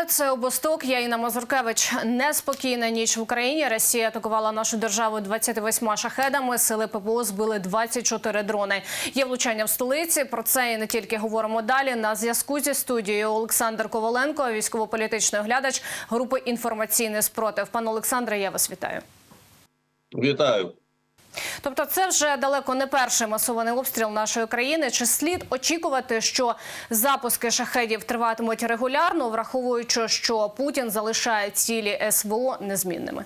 Вітаю, це обосток. Я Інна Мазуркевич. Неспокійна ніч в Україні. Росія атакувала нашу державу 28 шахедами. Сили ППО збили 24 дрони. Є влучання в столиці. Про це і не тільки говоримо далі. На зв'язку зі студією Олександр Коваленко, військово-політичний оглядач групи інформаційний спротив. Пане Олександре, я вас вітаю. Вітаю. Тобто, це вже далеко не перший масований обстріл нашої країни. Чи слід очікувати, що запуски шахедів триватимуть регулярно, враховуючи, що Путін залишає цілі СВО незмінними?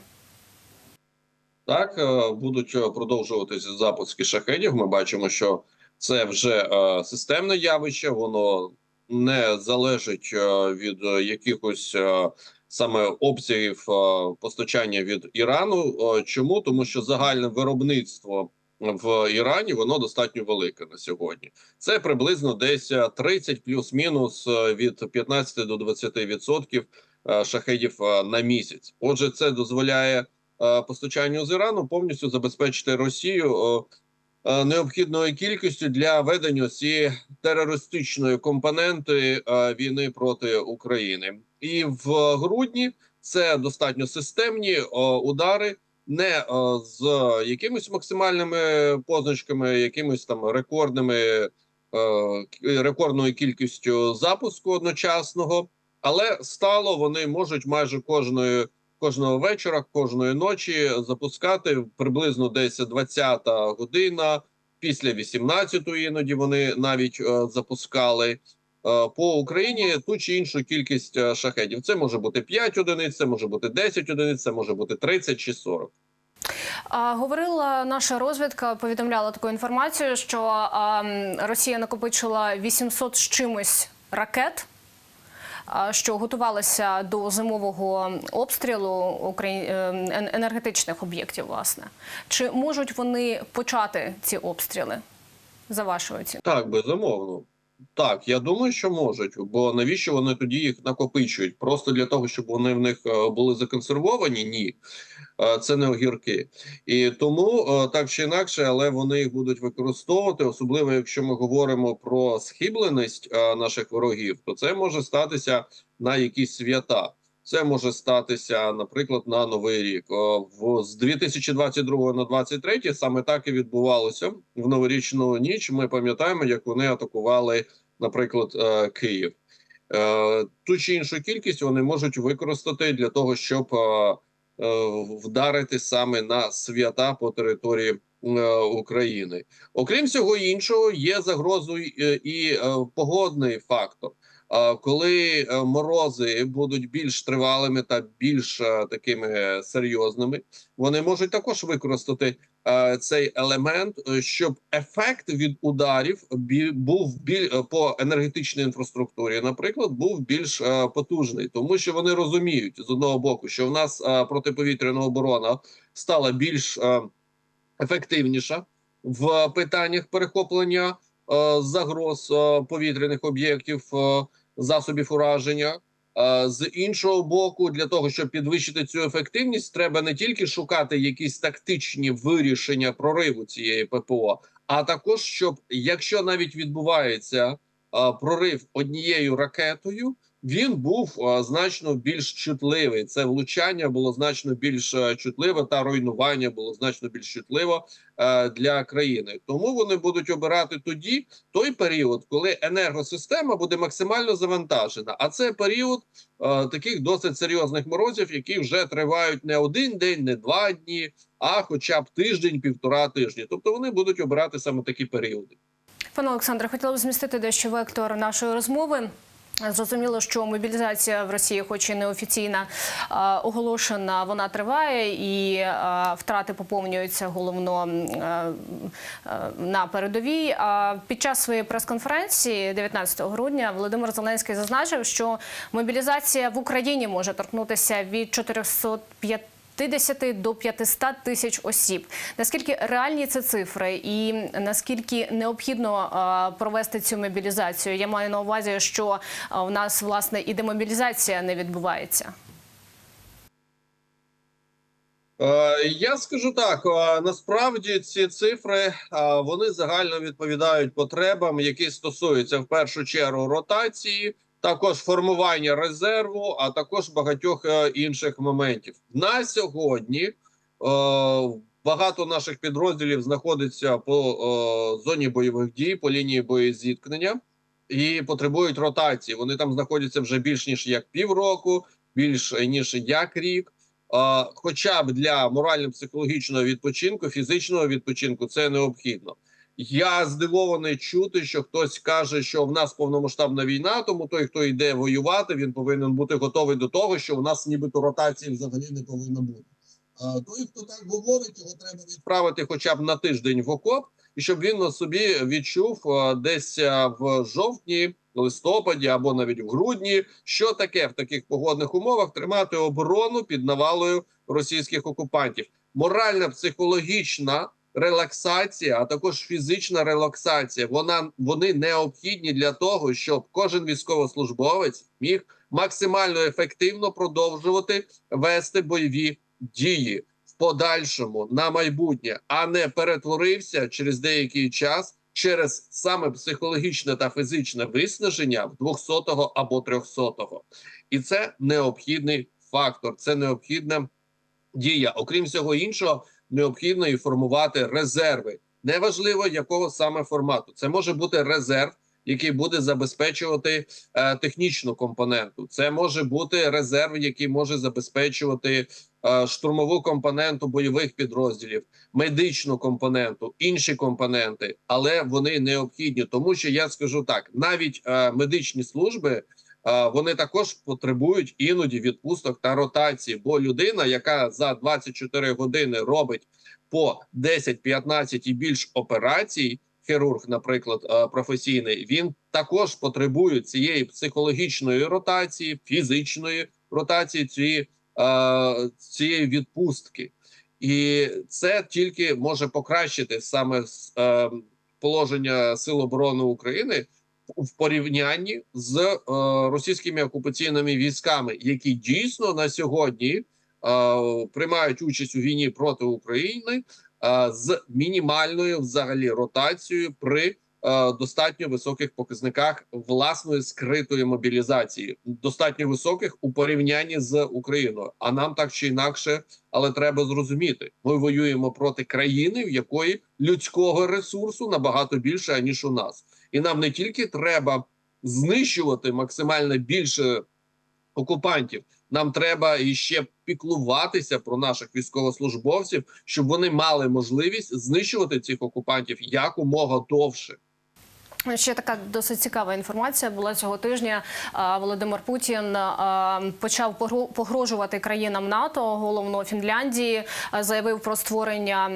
Так е, будуть е, продовжуватися запуски шахедів. Ми бачимо, що це вже е, системне явище, воно не залежить від якихось саме обсягів е, постачання від Ірану. Е, Чому тому, що загальне виробництво в Ірані воно достатньо велике на сьогодні. Це приблизно десь е, 30 плюс-мінус е, від 15 до 20 відсотків шахедів на місяць. Отже, це дозволяє постачанню з Ірану повністю забезпечити Росію необхідною кількістю для ведення цієї терористичної компоненти війни проти України. І в грудні це достатньо системні е, удари. Не е, з якимись максимальними позначками, якимись там рекордними е, рекордною кількістю запуску одночасного, але стало вони можуть майже кожної кожного вечора, кожної ночі запускати приблизно десь 20-та година, після 18-ї іноді вони навіть е, запускали по Україні ту чи іншу кількість е, шахедів. Це може бути 5 одиниць, це може бути 10 одиниць, це може бути 30 чи 40. А, говорила наша розвідка, повідомляла таку інформацію, що а, Росія накопичила 800 з чимось ракет. Що готувалися до зимового обстрілу е, енергетичних об'єктів, власне, чи можуть вони почати ці обстріли за вашою оцінкою? Так, безумовно. Так, я думаю, що можуть, бо навіщо вони тоді їх накопичують? Просто для того, щоб вони в них е, були законсервовані? Ні, Е, це не огірки. І тому е, так чи інакше, але вони їх будуть використовувати, особливо якщо ми говоримо про схибленість наших ворогів, то це може статися на якісь свята. Це може статися, наприклад, на новий рік. З 2022 на 23 саме так і відбувалося в новорічну ніч. Ми пам'ятаємо, як вони атакували, наприклад, е, Київ. Е, Ту чи іншу кількість вони можуть використати для того, щоб е, вдарити саме на свята по території України. Окрім всього іншого, є загрозою і, погодний фактор. Коли е, морози будуть більш тривалими та більш е, такими серйозними, вони можуть також використати е, цей елемент, щоб ефект від ударів був біль по енергетичній інфраструктурі, наприклад, був більш потужний, тому що вони розуміють з одного боку, що в нас протиповітряна оборона стала більш ефективніша в питаннях перехоплення загроз е, повітряних об'єктів, е, засобів ураження. Е, З іншого боку, для того, щоб підвищити цю ефективність, треба не тільки шукати якісь тактичні вирішення прориву цієї ППО, а також щоб, якщо навіть відбувається е, прорив однією ракетою, він був значно більш чутливий. Це влучання було значно більш е, чутливе, та руйнування було значно більш чутливо е, для країни. Тому вони будуть обирати тоді той період, коли енергосистема буде максимально завантажена. А це період е, таких досить серйозних морозів, які вже тривають не один день, не два дні, а хоча б тиждень, півтора тижні. Тобто вони будуть обирати саме такі періоди. Пане Олександре, хотіла б змістити дещо вектор нашої розмови. Зрозуміло, що мобілізація в Росії, хоч і неофіційна, оголошена, вона триває, і втрати поповнюються головно на передовій. Під час своєї прес-конференції 19 грудня Володимир Зеленський зазначив, що мобілізація в Україні може торкнутися від 405 50 до 500 тисяч осіб. Наскільки реальні це цифри, і наскільки необхідно е, провести цю мобілізацію? Я маю на увазі, що е, у нас власне і демобілізація не відбувається. Е, Я скажу так: насправді ці цифри вони загально відповідають потребам, які стосуються в першу чергу ротації також формування резерву, а також багатьох е, інших моментів. На сьогодні е, багато наших підрозділів знаходиться по е, зоні бойових дій, по лінії боєзіткнення і потребують ротації. Вони там знаходяться вже більш ніж як півроку, більш ніж як рік. Хоча б для морально-психологічного відпочинку, фізичного відпочинку це необхідно. Я здивований чути, що хтось каже, що в нас повномасштабна війна, тому той, хто йде воювати, він повинен бути готовий до того, що у нас нібито ротації взагалі не повинно бути. А той, хто так говорить, його треба відправити хоча б на тиждень в окоп, і щоб він на собі відчув десь в жовтні, листопаді або навіть в грудні, що таке в таких погодних умовах тримати оборону під навалою російських окупантів. Моральна психологічна релаксація, а також фізична релаксація. Вона вони необхідні для того, щоб кожен військовослужбовець міг максимально ефективно продовжувати вести бойові дії в подальшому на майбутнє, а не перетворився через деякий час через саме психологічне та фізичне виснаження в 200-го або 300-го. І це необхідний фактор. Це необхідна дія. Окрім всього іншого, необхідно і формувати резерви. Неважливо якого саме формату. Це може бути резерв, який буде забезпечувати е, технічну компоненту. Це може бути резерв, який може забезпечувати е, штурмову компоненту бойових підрозділів, медичну компоненту, інші компоненти, але вони необхідні, тому що я скажу так: навіть е, медичні служби. Вони також потребують іноді відпусток та ротації, бо людина, яка за 24 години робить по 10-15 і більш операцій, хірург, наприклад, е, професійний, він також потребує цієї психологічної ротації, фізичної ротації цієї, е, цієї відпустки, і це тільки може покращити саме е, положення Сил оборони України в порівнянні з е, російськими окупаційними військами, які дійсно на сьогодні е, приймають участь у війні проти України е, з мінімальною взагалі ротацією при е, достатньо високих показниках власної скритої мобілізації, достатньо високих у порівнянні з Україною. А нам так чи інакше, але треба зрозуміти, ми воюємо проти країни, в якої людського ресурсу набагато більше ніж у нас, і нам не тільки треба знищувати максимально більше окупантів. Нам треба іще піклуватися про наших військовослужбовців, щоб вони мали можливість знищувати цих окупантів якомога довше. Ще така досить цікава інформація була цього тижня. Володимир Путін почав погро- погрожувати країнам НАТО, головно Фінляндії, заявив про створення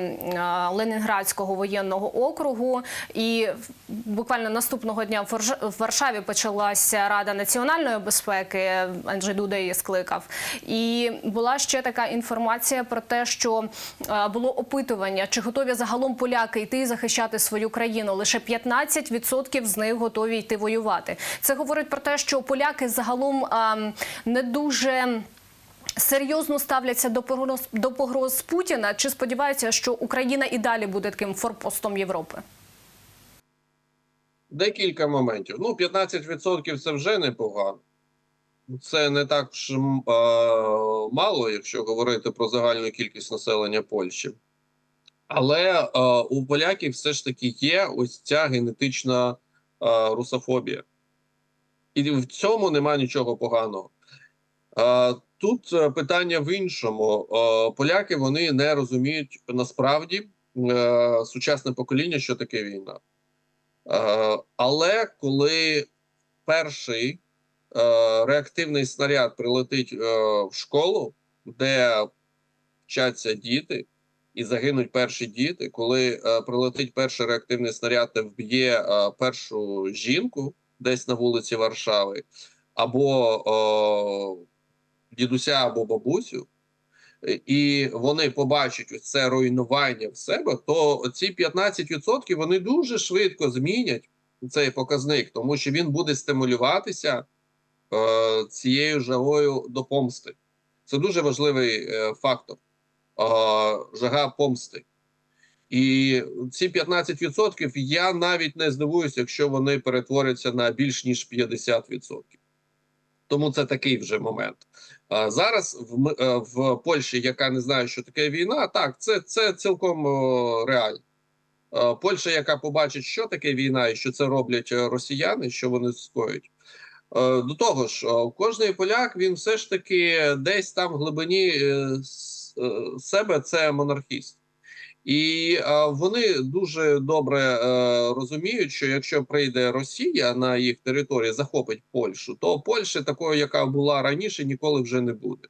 Ленінградського воєнного округу. І буквально наступного дня в Варшаві почалася Рада національної безпеки. Анджей Дуда її скликав. І була ще така інформація про те, що було опитування, чи готові загалом поляки йти захищати свою країну. Лише 15% з них готові йти воювати. Це говорить про те, що поляки загалом а, не дуже. Серйозно ставляться до погроз до погроз Путіна. Чи сподіваються, що Україна і далі буде таким форпостом Європи? Декілька моментів. Ну, 15% це вже непогано. Це не так ж мало, якщо говорити про загальну кількість населення Польщі. Але е, у поляків все ж таки є ось ця генетична е, русофобія. І в цьому немає нічого поганого. Е, тут е, питання в іншому. Е, поляки вони не розуміють насправді е, сучасне покоління, що таке війна. Е, але коли перший е, реактивний снаряд прилетить е, в школу, де вчаться діти, і загинуть перші діти, коли е, прилетить перший реактивний снаряд та вб'є е, першу жінку десь на вулиці Варшави, або е, дідуся, або бабусю, і вони побачать це руйнування в себе, то ці 15% вони дуже швидко змінять цей показник, тому що він буде стимулюватися е, цією жагою до помсти. Це дуже важливий е, фактор. Жага помсти. І ці 15% я навіть не здивуюся, якщо вони перетворяться на більш ніж 50%. Тому це такий вже момент. А зараз в, е, в Польщі, яка не знає, що таке війна, так це, це цілком реально. Польща, яка побачить, що таке війна і що це роблять е, росіяни, що вони скоють. Е, До того ж, кожний поляк він все ж таки десь там в глибині себе це монархіст. І е, вони дуже добре е, розуміють, що якщо прийде Росія на їх території, захопить Польщу, то Польщі такої, яка була раніше, ніколи вже не буде.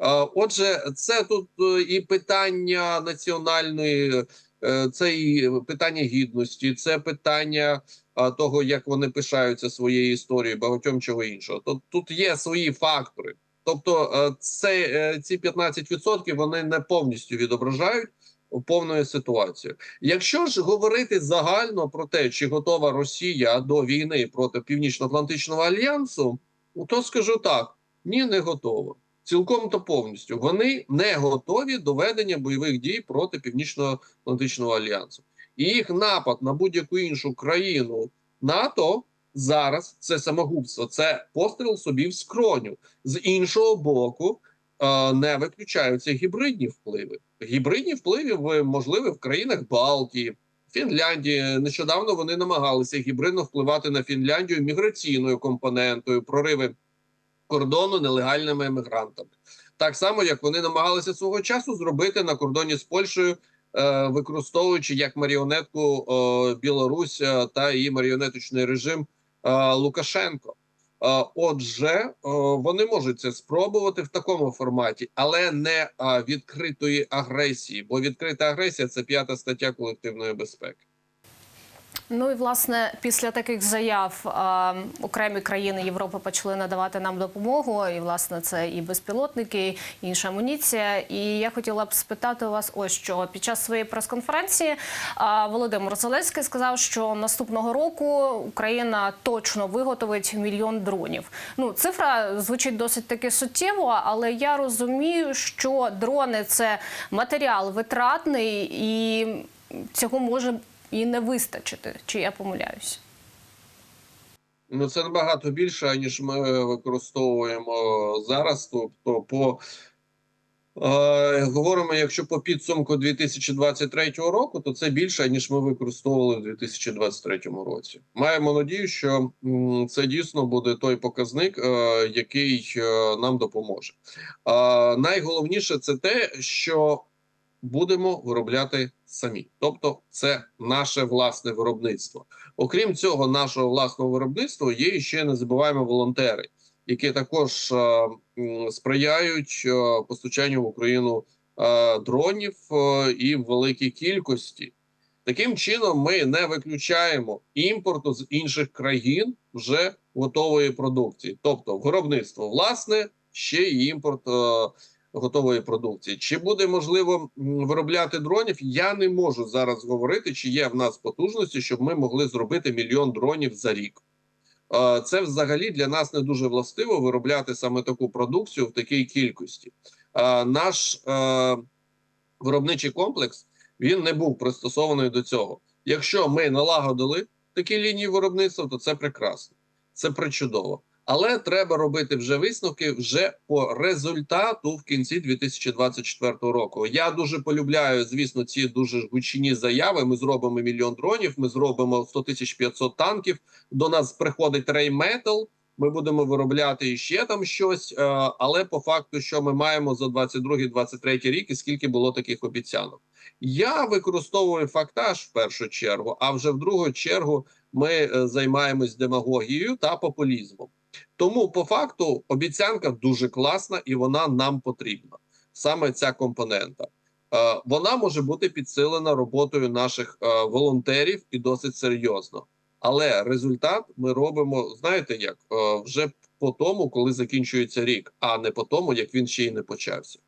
Е, Отже, це тут е, і питання національної, е, це і питання гідності, це питання е, того, як вони пишаються своєю історією, багатьом чого іншого. То тут є свої фактори. Тобто, е, це е, ці 15% вони не повністю відображають повної ситуації. Якщо ж говорити загально про те, чи готова Росія до війни проти Північно-Атлантичного альянсу, ну, то скажу так: ні, не готова. Цілком та повністю вони не готові до ведення бойових дій проти Північно-Атлантичного альянсу. І їх напад на будь-яку іншу країну НАТО зараз це самогубство, це постріл собі в скроню. З іншого боку, е, не виключаються гібридні впливи. Гібридні впливи можливі в країнах Балтії, Фінляндії. Нещодавно вони намагалися гібридно впливати на Фінляндію міграційною компонентою, прориви кордону нелегальними емігрантами. Так само, як вони намагалися свого часу зробити на кордоні з Польщею, е, використовуючи як маріонетку е, Білорусь та її маріонеточний режим Лукашенко. Е, Отже, е, вони можуть це спробувати в такому форматі, але не е, відкритої агресії, бо відкрита агресія це п'ята стаття колективної безпеки. Ну і власне після таких заяв окремі країни Європи почали надавати нам допомогу. І власне це і безпілотники, і інша амуніція. І я хотіла б спитати у вас, ось що під час своєї прес-конференції Володимир Зеленський сказав, що наступного року Україна точно виготовить мільйон дронів. Ну цифра звучить досить таки суттєво, але я розумію, що дрони це матеріал витратний і цього може і не вистачити. Чи я помиляюсь? Ну, це набагато більше, ніж ми використовуємо зараз. Тобто, по е, говоримо, якщо по підсумку 2023 року, то це більше, ніж ми використовували в 2023 році. Маємо надію, що це дійсно буде той показник, е, який е, нам допоможе. Е, найголовніше це те, що будемо виробляти самі, тобто це наше власне виробництво. Окрім цього, нашого власного виробництва є ще не забуваємо волонтери, які також е, сприяють е, постачанню в Україну е, дронів е, і в великій кількості. Таким чином, ми не виключаємо імпорту з інших країн вже готової продукції, тобто виробництво власне, ще й імпорт. Е, Готової продукції чи буде можливо виробляти дронів? Я не можу зараз говорити, чи є в нас потужності, щоб ми могли зробити мільйон дронів за рік. Це взагалі для нас не дуже властиво виробляти саме таку продукцію в такій кількості. Наш е, виробничий комплекс він не був пристосований до цього. Якщо ми налагодили такі лінії виробництва, то це прекрасно, це причудово. Але треба робити вже висновки вже по результату в кінці 2024 року. Я дуже полюбляю, звісно, ці дуже гучні заяви. Ми зробимо мільйон дронів. Ми зробимо 100 тисяч 500 танків. До нас приходить рейметал. Ми будемо виробляти ще там щось. е, Але по факту, що ми маємо за 22-23 рік, і скільки було таких обіцянок. Я використовую фактаж в першу чергу, а вже в другу чергу ми е, займаємось демагогією та популізмом. Тому по факту обіцянка дуже класна і вона нам потрібна. Саме ця компонента. Е, Вона може бути підсилена роботою наших е, волонтерів і досить серйозно. Але результат ми робимо, знаєте, як Е, вже по тому, коли закінчується рік, а не по тому, як він ще й не почався.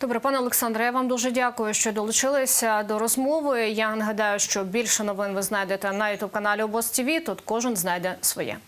Добре, пане Олександре, я вам дуже дякую, що долучилися до розмови. Я нагадаю, що більше новин ви знайдете на ютуб каналі Обоз ТВ. Тут кожен знайде своє.